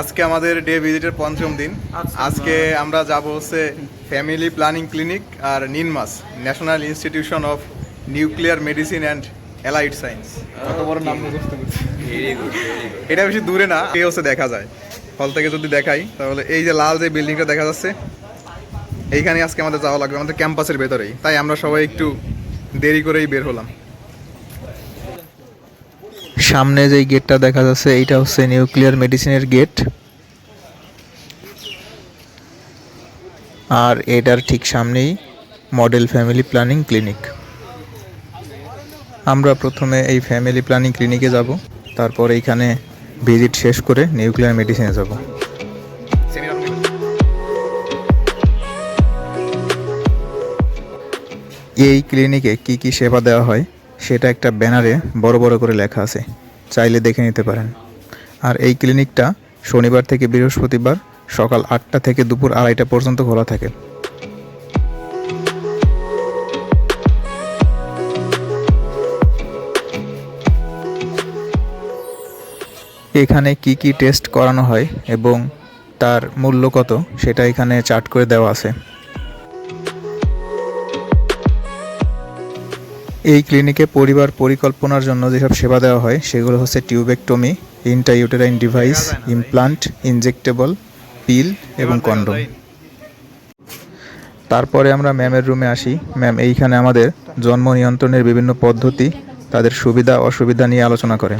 আজকে আমাদের ডে ভিজিটের পঞ্চম দিন। আচ্ছা। আজকে আমরা যাব হচ্ছে family planning clinic R INMAS national institution of nuclear medicine and allied science কত বড় নাম মুখস্থ করছি? এটা বেশি দূরে না এই হচ্ছে দেখা যায়। হল থেকে যদি দেখাই তাহলে এই যে লাল যে বিল্ডিংটা দেখা যাচ্ছে এইখানে আজকে আমাদের যাওয়া লাগবে আমাদের ক্যাম্পাসের ভেতরেই। তাই আমরা সবাই একটু দেরি করেই বের হলাম। সামনে যে গেটটা দেখা যাচ্ছে, এইটা হচ্ছে নিউক্লিয়ার মেডিসিনের গেট। আর এটার ঠিক সামনেই মডেল ফ্যামিলি প্ল্যানিং ক্লিনিক। আমরা প্রথমে এই ফ্যামিলি প্ল্যানিং ক্লিনিকে যাব, তারপর এইখানে ভিজিট শেষ করে নিউক্লিয়ার মেডিসিনে যাব। এই ক্লিনিকে কি কি সেবা দেওয়া হয়? সেটা একটা ব্যানারে বড় বড় করে লেখা আছে। চাইলে দেখে নিতে পারেন। আর এই ক্লিনিকটা শনিবার থেকে বৃহস্পতিবার সকাল আটটা থেকে দুপুর আড়াইটা পর্যন্ত খোলা থাকে। এখানে কি কি টেস্ট করানো হয় এবং তার মূল্য কত, সেটা এখানে চার্ট করে দেওয়া আছে। এই ক্লিনিকে পরিবার পরিকল্পনার জন্য যেসব সেবা দেওয়া হয়, সেগুলো হচ্ছে tubectomy intrauterine device, implant, injectable, pill এবং কন্ডম। তারপরে আমরা ম্যামের রুমে আসি। ম্যাম এইখানে আমাদের জন্ম নিয়ন্ত্রণের বিভিন্ন পদ্ধতি, তাদের সুবিধা, অসুবিধা নিয়ে আলোচনা করে।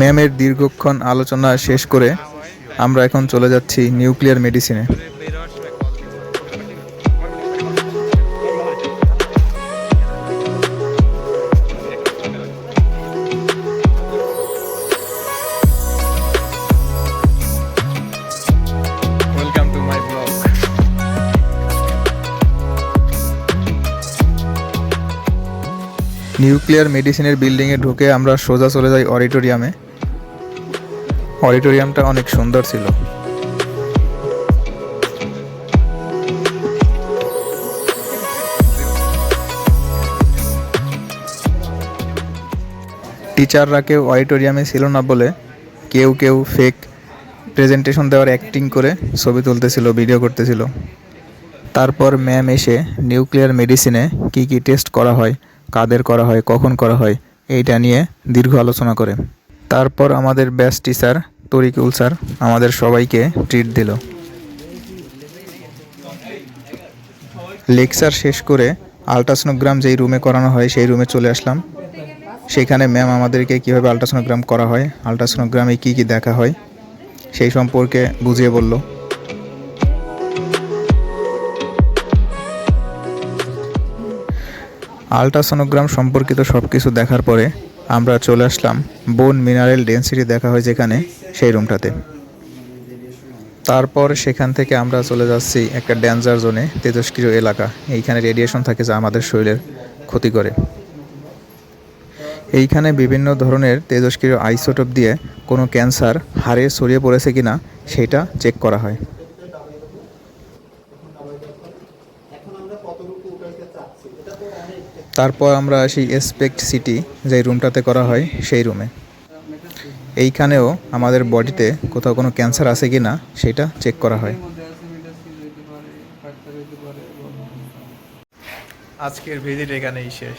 ম্যামের দীর্ঘক্ষণ আলোচনা শেষ করে আমরা এখন চলে যাচ্ছি নিউক্লিয়ার মেডিসিনে। নিউক্লিয়ার মেডিসিনের বিল্ডিংয়ে ঢুকে আমরা সোজা চলে যাই অডিটোরিয়ামে। অডিটোরিয়ামটা অনেক সুন্দর ছিল। টিচাররা কেউ অডিটোরিয়ামে ছিল না বলে কেউ কেউ ফেক প্রেজেন্টেশন দেওয়ার অ্যাক্টিং করে ছবি তুলতেছিল ভিডিও করতেছিল। তারপর ম্যাম এসে নিউক্লিয়ার মেডিসিনে কি কি টেস্ট করা হয়, কাদের করা হয়, কখন করা হয়, এইটা নিয়ে দীর্ঘ আলোচনা করে। তারপর আমাদের ব্যাস টিচার তরিকুল স্যার, আমাদের সবাইকে ট্রিট দিল। লেকচার শেষ করে আলট্রাসোনোগ্রাম যেই রুমে করানো হয়, সেই রুমে চলে আসলাম। সেখানে ম্যাম আমাদেরকে কীভাবে আলট্রাসোনোগ্রাম করা হয় আলট্রাসোনোগ্রামে কী কী দেখা হয়, সেই সম্পর্কে বুঝিয়ে বলল। আলট্রাসোনোগ্রাম সম্পর্কিত সব কিছু দেখার পরে আমরা চলে আসলাম বোন মিনারেল ডেন্সিটি দেখা হয় যেখানে, সেই রুমটাতে। তারপর সেখান থেকে আমরা চলে যাচ্ছি একটা ড্যাঞ্জার জোনে তেজস্ক্রিয় এলাকা। এইখানে রেডিয়েশন থাকে যা আমাদের শরীরের ক্ষতি করে। এইখানে বিভিন্ন ধরনের তেজস্ক্রিয় আইসোটোপ দিয়ে কোনো ক্যান্সার হাড়ে ছড়িয়ে পড়েছে কিনা, সেটা চেক করা হয়। তারপর আমরা আসি এসপেক্ট সিটি যে রুমটাতে করা হয় সেই রুমে এইখানেও আমাদের বডিতে কোথাও কোনো ক্যান্সার আছে কি না সেটা চেক করা হয়। আজকের ভিজিট এখানেই শেষ।